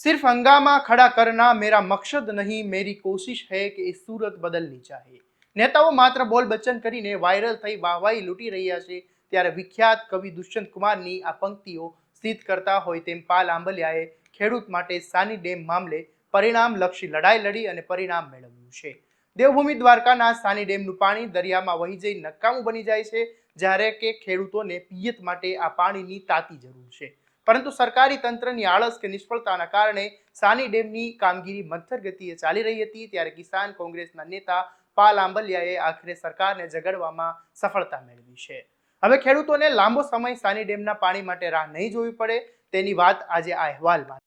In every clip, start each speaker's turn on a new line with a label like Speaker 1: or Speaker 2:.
Speaker 1: सिर्फ हंगामा खड़ा करना मेरा मकसद नहीं मेरी कोशिश है कि इस सूरत बदलनी चाहिए નેતાઓ માત્ર બોલ બચ્ચન કરીને વાયરલ થઈ વાહવાહી લૂંટી રહ્યા છે ત્યારે વિખ્યાત કવિ દુષ્યંત કુમારની આ પંક્તિઓ સિદ્ધ કરતા હોય તેમ પાલ આંબલિયાએ ખેડૂત માટે સાની ડેમ મામલે પરિણામલક્ષી લડાઈ લડી અને પરિણામ મેળવ્યું છે દેવભૂમિ દ્વારકાના સાની ડેમનું પાણી દરિયામાં વહી જઈ નકામું બની જાય છે જ્યારે કે ખેડૂતોને પિયત માટે આ પાણીની તાતી જરૂર છે પરંતુ સરકારી તંત્રની આળસ કે નિષ્ફળતાના કારણે સાની ડેમની કામગીરી મથર ગતિએ ચાલી રહી હતી, ત્યારે કિસાન કોંગ્રેસના નેતા પાલ આંબલિયાએ આખરે સરકારને જગાડવામાં સફળતા મેળવી છે. હવે ખેડૂતોને લાંબો સમય સાની ડેમના પાણી માટે રાહ નહીં જોવી પડે, તેની વાત આજે આ અહેવાલમાં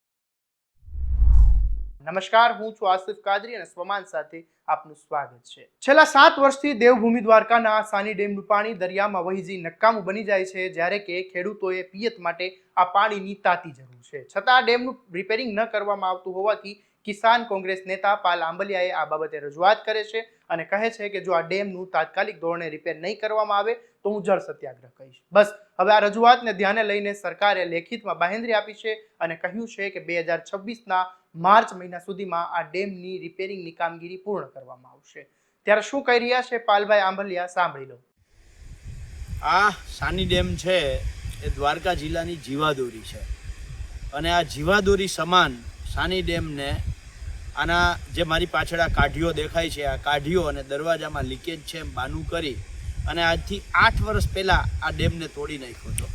Speaker 1: નમસ્કાર, હું છું આસિફ કાદરી અને સ્વમાન સાથે આપનું સ્વાગત છે. છેલ્લા સાત વર્ષથી દેવભૂમિ દ્વારકાના સાની ડેમનું પાણી દરિયામાં વહી જઈ નકામું બની જાય છે, જ્યારે કે ખેડૂતોએ પિયત માટે આ પાણીની તાતી જરૂર છે. છતાં ડેમનું રિપેરિંગ ન કરવામાં આવતું હોવાથી કિસાન કોંગ્રેસ નેતા પાલ આંબલિયાએ આ બાબતે રજૂઆત કરે છે અને કહે છે કે જો આ ડેમનું તાત્કાલિક ધોરણે રિપેર નહીં કરવામાં આવે, તો હું જળ સત્યાગ્રહ કહીશ. બસ, હવે આ રજૂઆતને ધ્યાને લઈને સરકારે લેખિતમાં બાહેંધરી આપી છે અને કહ્યું છે કે બે હજાર છવ્વીસના માર્ચ મહિના સુધીમાં આ ડેમની રિપેરિંગની કામગીરી પૂર્ણ કરવામાં આવશે. ત્યારે શું કહી રહ્યા છે પાલભાઈ આંબલિયા? સાંભળી લો.
Speaker 2: આ સાની ડેમ છે, એ દ્વારકા જિલ્લાની જીવાદોરી છે. અને આ જીવાદોરી સમાન સાની ડેમને આના જે મારી પાછળ આ કાઢીઓ દેખાય છે, આ કાઢીઓ અને દરવાજામાં લીકેજ છે એમ બાનું કરી અને આજથી આઠ વર્ષ પહેલાં આ ડેમને તોડી નાખ્યો હતો.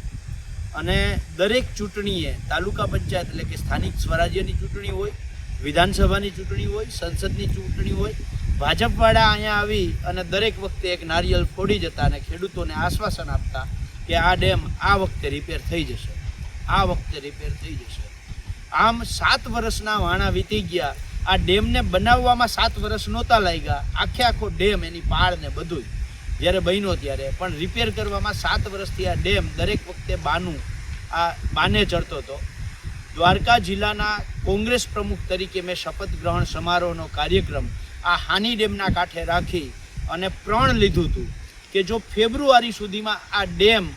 Speaker 2: અને દરેક ચૂંટણીએ તાલુકા પંચાયત એટલે કે સ્થાનિક સ્વરાજ્યની ચૂંટણી હોય, વિધાનસભાની ચૂંટણી હોય, સંસદની ચૂંટણી હોય, ભાજપવાળા અહીંયા આવી અને દરેક વખતે એક નારિયેલ ફોડી જતા અને ખેડૂતોને આશ્વાસન આપતા કે આ ડેમ આ વખતે રિપેર થઈ જશે. આ વખતે રિપેર થઈ જશે. આમ સાત વર્ષના વાણા વીતી ગયા આ ડેમને બનાવવામાં સાત વર્ષ નહોતા લાગ્યા. આખે આખો ડેમ એની પાળ ને બધું જ્યારે બન્યો ત્યારે. પણ રિપેર કરવામાં સાત વર્ષથી આ ડેમ દરેક વખતે બાનું, આ બાને ચડતો હતો. દ્વારકા જિલ્લાના કોંગ્રેસ પ્રમુખ તરીકે મેં શપથ ગ્રહણ સમારોહનો કાર્યક્રમ આ હાની ડેમના કાંઠે રાખી અને પ્રણ લીધું હતું કે જો ફેબ્રુઆરી સુધીમાં આ ડેમ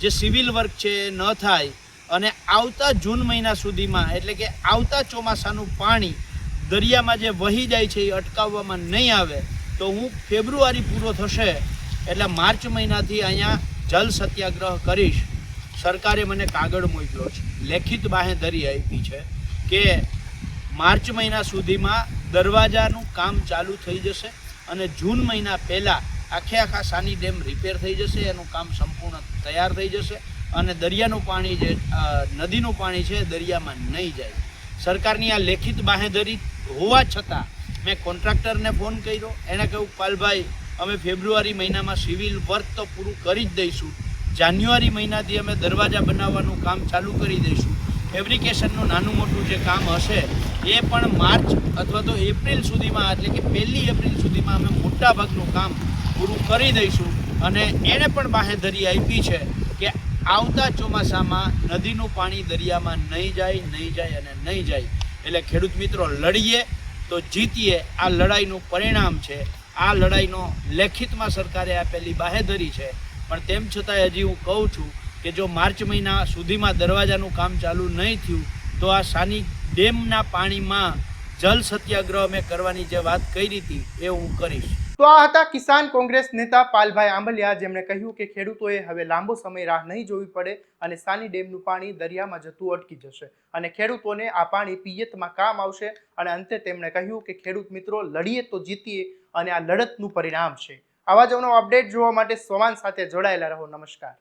Speaker 2: જે સિવિલ વર્ક છે ન થાય અને આવતા જૂન મહિના સુધીમાં, એટલે કે આવતા ચોમાસાનું પાણી દરિયામાં જે વહી જાય છે એ અટકાવવામાં નહીં આવે, તો હું ફેબ્રુઆરી પૂરો થશે એટલે માર્ચ મહિનાથી અહીંયા જલ સત્યાગ્રહ કરીશ. સરકારે મને કાગળ મોકલ્યો છે. લેખિત બાહેધરી આપી છે કે માર્ચ મહિના સુધીમાં દરવાજાનું કામ ચાલુ થઈ જશે અને જૂન મહિના પહેલાં આખે આખા સાની ડેમ રિપેર થઈ જશે, એનું કામ સંપૂર્ણ તૈયાર થઈ જશે અને દરિયાનું પાણી જે નદીનું પાણી છે દરિયામાં નહીં જાય. સરકારની આ લેખિત બાહેધરી હોવા છતાં મેં કોન્ટ્રાક્ટરને ફોન કર્યો. એણે કહ્યું પાલભાઈ, અમે ફેબ્રુઆરી મહિનામાં સિવિલ વર્ક તો પૂરું કરી જ દઈશું. જાન્યુઆરી મહિનાથી અમે દરવાજા બનાવવાનું કામ ચાલુ કરી દઈશું. ફેબ્રિકેશનનું નાનું મોટું જે કામ હશે, એ પણ માર્ચ અથવા તો એપ્રિલ સુધીમાં, એટલે કે પહેલી એપ્રિલ સુધીમાં અમે મોટા ભાગનું કામ પૂરું કરી દઈશું. અને એણે પણ બાહેધરી આપી છે. આવતા ચોમાસામાં નદીનું પાણી દરિયામાં નહીં જાય નહીં જાય અને નહીં જાય. એટલે ખેડૂત મિત્રો, લડીએ તો જીતીએ. આ લડાઈનું પરિણામ છે. આ લડાઈનો લેખિતમાં સરકારે આપેલી બાહેધરી છે. પણ તેમ છતાંય હજી હું કહું છું કે જો માર્ચ મહિના સુધીમાં દરવાજાનું કામ ચાલુ નહીં થયું, તો આ સાની ડેમના પાણીમાં જલ સત્યાગ્રહ મેં કરવાની જે વાત કરી હતી, એ હું કરીશ.
Speaker 1: તો આ હતા કિસાન કોંગ્રેસ નેતા પાલભાઈ આંબલિયા. જેમણે કહ્યું કે ખેડૂતોએ હવે લાંબો સમય રાહ નહીં જોવી પડે અને સાની ડેમનું પાણી દરિયામાં જતું અટકી જશે અને ખેડૂતોને આ પાણી પિયતમાં કામ આવશે. અને અંતે તેમણે કહ્યું કે ખેડૂત મિત્રો, લડીએ તો જીતીએ અને આ લડતનું પરિણામ છે. આવા જ અપડેટ જોવા માટે સોમાન સાથે જોડાયેલા રહો. નમસ્કાર.